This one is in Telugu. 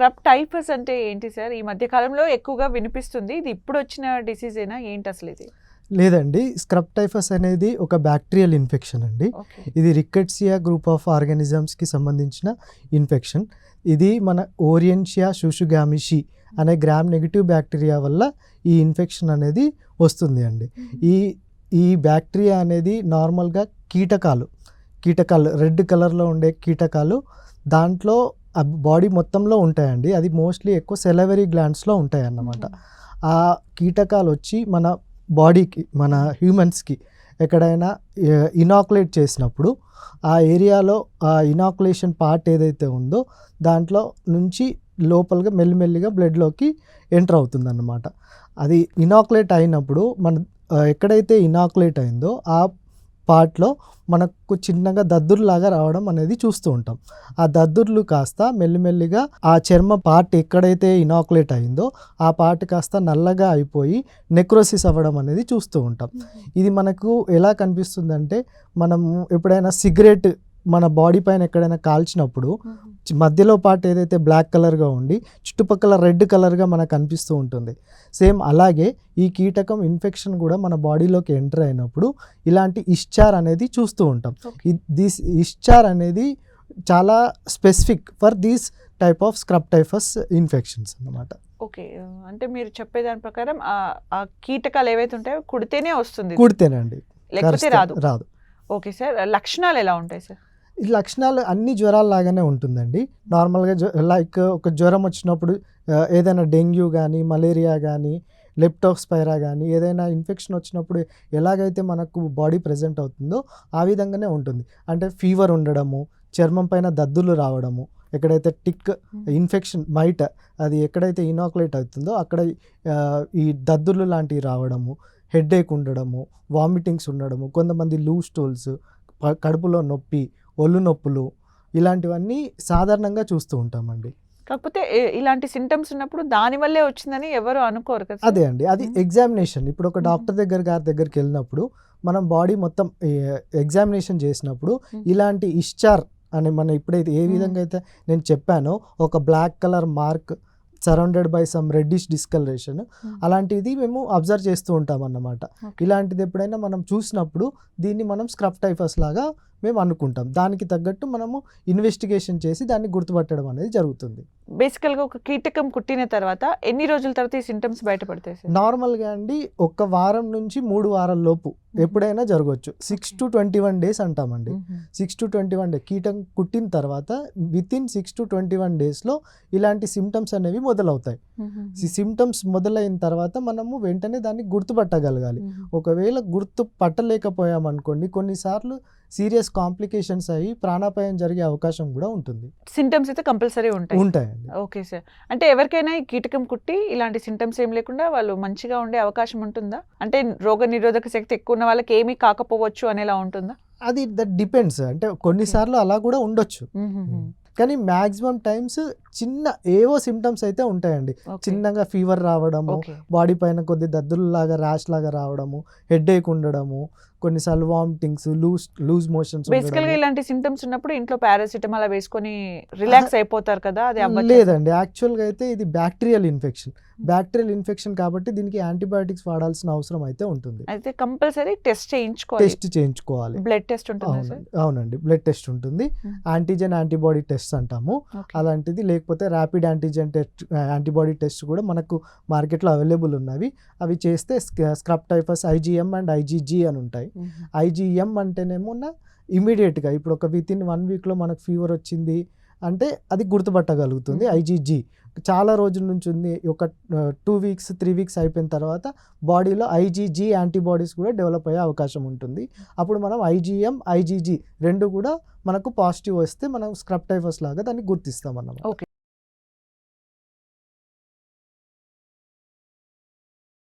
స్క్రబ్ టైఫస్ అంటే ఏంటి సార్? ఈ మధ్య కాలంలో ఎక్కువగా వినిపిస్తుంది. ఇది ఇప్పుడు వచ్చిన డిసీజ్ ఏనా ఏంటి అసలు ఇది? లేదండి. స్క్రబ్ టైఫస్ అనేది ఒక బ్యాక్టీరియల్ ఇన్ఫెక్షన్ అండి. ఇది రికెట్సియా గ్రూప్ ఆఫ్ ఆర్గానిజమ్స్కి సంబంధించిన ఇన్ఫెక్షన్. ఇది మన ఓరియంషియా షుషుగామిషి అనే గ్రామ్ నెగిటివ్ బ్యాక్టీరియా వల్ల ఈ ఇన్ఫెక్షన్ అనేది వస్తుంది అండి. ఈ ఈ బ్యాక్టీరియా అనేది నార్మల్గా కీటకాలు కీటకాలు రెడ్ కలర్లో ఉండే కీటకాలు దాంట్లో బాడీ మొత్తంలో ఉంటాయండి. అది మోస్ట్లీ ఎక్కువ సెలవరీ గ్లాండ్స్లో ఉంటాయి అన్నమాట ఆ కీటకాలు వచ్చి మన బాడీకి మన హ్యూమన్స్కి ఎక్కడైనా ఇనాకులేట్ చేసినప్పుడు ఆ ఏరియాలో ఆ ఇనాకులేషన్ పార్ట్ ఏదైతే ఉందో దాంట్లో నుంచి లోపలగా మెల్లిమెల్లిగా బ్లడ్లోకి ఎంటర్ అవుతుందన్నమాట. అది ఇనాకులేట్ అయినప్పుడు మన ఎక్కడైతే ఇనాకులేట్ అయిందో ఆ పార్ట్లో మనకు చిన్నగా దద్దుర్లాగా రావడం అనేది చూస్తూ ఉంటాం. ఆ దద్దుర్లు కాస్త మెల్లిమెల్లిగా ఆ చర్మ పార్ట్ ఎక్కడైతే ఇనాకులేట్ అయిందో ఆ పార్ట్ కాస్త నల్లగా అయిపోయి నెక్రోసిస్ అవ్వడం అనేది చూస్తూ ఉంటాం. ఇది మనకు ఎలా కనిపిస్తుందంటే మనం ఎప్పుడైనా సిగరెట్ మన బాడీ పైన ఎక్కడైనా కాల్చినప్పుడు మధ్యలో పార్ట్ ఏదైతే బ్లాక్ కలర్గా ఉండి చుట్టుపక్కల రెడ్ కలర్గా మనకు కనిపిస్తూ ఉంటుంది. సేమ్ అలాగే ఈ కీటకం ఇన్ఫెక్షన్ కూడా మన బాడీలోకి ఎంటర్ అయినప్పుడు ఇలాంటి ఇష్చార్ అనేది చూస్తూ ఉంటాం. దిస్ ఇష్చార్ అనేది చాలా specific for these type of scrub typhus infections అన్నమాట. ఓకే. అంటే మీరు చెప్పేదాని ప్రకారం ఆ కీటకాలు ఏవైతే ఉంటాయో కుడితేనే వస్తుంది. కుడితేనండి. లేకపోతే రాదు. రాదు. Okay sir. లక్షణాలు ఎలా ఉంటాయి సార్? ఈ లక్షణాలు అన్ని జ్వరాల లాగానే ఉంటుందండి. నార్మల్గా జ్వ లైక్ ఒక జ్వరం వచ్చినప్పుడు ఏదైనా డెంగ్యూ కానీ మలేరియా కానీ లెప్టోస్పైరా కానీ ఏదైనా ఇన్ఫెక్షన్ వచ్చినప్పుడు ఎలాగైతే మనకు బాడీ ప్రజెంట్ అవుతుందో ఆ విధంగానే ఉంటుంది. అంటే ఫీవర్ ఉండడము చర్మం పైన దద్దులు రావడము ఎక్కడైతే టిక్ ఇన్ఫెక్షన్ మైట్ అది ఎక్కడైతే ఇనాకులేట్ అవుతుందో అక్కడ ఈ దద్దులు లాంటివి రావడము హెడేక్ ఉండడము వామిటింగ్స్ ఉండడము కొంతమంది లూజ్ స్టూల్స్ కడుపులో నొప్పి ఒళ్ళు నొప్పులు ఇలాంటివన్నీ సాధారణంగా చూస్తూ ఉంటామండి కాకపోతే ఇలాంటి సింటమ్స్ ఉన్నప్పుడు దాని వల్లే వచ్చిందని ఎవరు అనుకోరు కదా? అదే అండి అది. ఎగ్జామినేషన్ ఇప్పుడు ఒక. డాక్టర్ దగ్గర గారి దగ్గరికి వెళ్ళినప్పుడు మనం బాడీ మొత్తం ఎగ్జామినేషన్ చేసినప్పుడు. ఇలాంటి ఇష్చార్ అని మనం ఇప్పుడైతే ఏ. విధంగా అయితే నేను చెప్పానో ఒక black colour mark surrounded by some reddish discolouration. అలాంటిది మేము అబ్జర్వ్ చేస్తూ ఉంటాం అన్నమాట. ఇలాంటిది ఎప్పుడైనా మనం చూసినప్పుడు దీన్ని మనం స్క్రబ్ టైఫస్ లాగా మేము అనుకుంటాం. దానికి తగ్గట్టు మనము ఇన్వెస్టిగేషన్ చేసి దాన్ని గుర్తుపట్టడం అనేది జరుగుతుంది. బేసికల్గా ఒక కీటకం కుట్టిన తర్వాత ఎన్ని రోజుల తర్వాత ఈ సింటమ్స్ బయటపడతాయి నార్మల్గా అండి ఒక వారం నుంచి మూడు వారాల లోపు ఎప్పుడైనా జరగవచ్చు six to twenty one days అంటామండి. Six to twenty one day కీటం కుట్టిన తర్వాత within six to twenty one డేస్లో ఇలాంటి సిమ్టమ్స్ అనేవి మొదలవుతాయి. ఈ సిమ్టమ్స్ మొదలైన తర్వాత మనము వెంటనే దాన్ని గుర్తుపట్టగలగాలి. ఒకవేళ గుర్తు పట్టలేకపోయామనుకోండి కొన్నిసార్లు సీరియస్ కాంప్లికేషన్స్ అయ్యి ప్రాణాపాయం జరిగే అవకాశం కూడా ఉంటుంది. సింటమ్స్ అయితే కంపల్సరీ ఉంటాయి. ఉంటాయండి. ఓకే సార్ అంటే ఎవరికైనా ఈ కీటకం కుట్టి ఇలాంటి సింటమ్స్ ఏం లేకుండా వాళ్ళు మంచిగా ఉండే అవకాశం ఉంటుందా? అంటే రోగ నిరోధక శక్తి ఎక్కువ ఉన్న వాళ్ళకి ఏమీ కాకపోవచ్చు అనేలా ఉంటుందా? అది దట్ డిపెండ్స్ అంటే కొన్నిసార్లు అలా కూడా ఉండొచ్చు. కానీ మ్యాక్సిమం టైమ్స్ చిన్న ఏవో సిమ్టమ్స్ అయితే ఉంటాయండి. చిన్నగా ఫీవర్ రావడము. బాడీ పైన కొద్ది దద్దులు లాగా ర్యాష్ లాగా రావడము హెడ్ ఏక్ ఉండడము కొన్నిసార్లు వామిటింగ్స్ లూజ్ లూజ్ మోషన్స్ బేసికల్గా ఇలాంటి సింటమ్స్ ఉన్నప్పుడు ఇంట్లో పారాసిటమాల్ వేసుకొని రిలాక్స్ అయిపోతారు కదా అది లేదండి. యాక్చువల్గా అయితే ఇది బ్యాక్టీరియల్ ఇన్ఫెక్షన్. బ్యాక్టీరియల్ ఇన్ఫెక్షన్ కాబట్టి దీనికి యాంటీబయాటిక్స్ వాడాల్సిన అవసరం అయితే ఉంటుంది. అయితే కంపల్సరీ టెస్ట్ చేయించుకోవాలి. టెస్ట్ చేయించుకోవాలి. బ్లడ్ టెస్ట్ ఉంటుందా సార్? అవునండి. బ్లడ్ టెస్ట్ ఉంటుంది. యాంటీజెన్ యాంటీబాడీ టెస్ట్ అంటాము. అలాంటిది లేకపోతే rapid antigen test antibody test కూడా మనకు మార్కెట్లో అవైలబుల్ ఉన్నవి. అవి చేస్తే scrub typhus IgM and IgG అని ఉంటాయి. ఐజీఎం అంటేనేమో ఇమీడియట్గా. ఇప్పుడు ఒక విత్ ఇన్ వన్ వీక్లో మనకు ఫీవర్ వచ్చింది అంటే అది గుర్తుపట్టగలుగుతుంది. ఐజీజీ చాలా రోజుల నుంచి ఉంది. ఒక టూ వీక్స్ త్రీ వీక్స్ అయిపోయిన తర్వాత బాడీలో ఐజీజీ యాంటీబాడీస్ కూడా డెవలప్ అయ్యే అవకాశం ఉంటుంది. అప్పుడు మనం ఐజీఎం ఐజీజీ రెండు కూడా మనకు పాజిటివ్ వస్తే మనం స్క్రబ్ టైఫస్ లాగా దాన్ని గుర్తిస్తాం అన్నమాట ఓకే.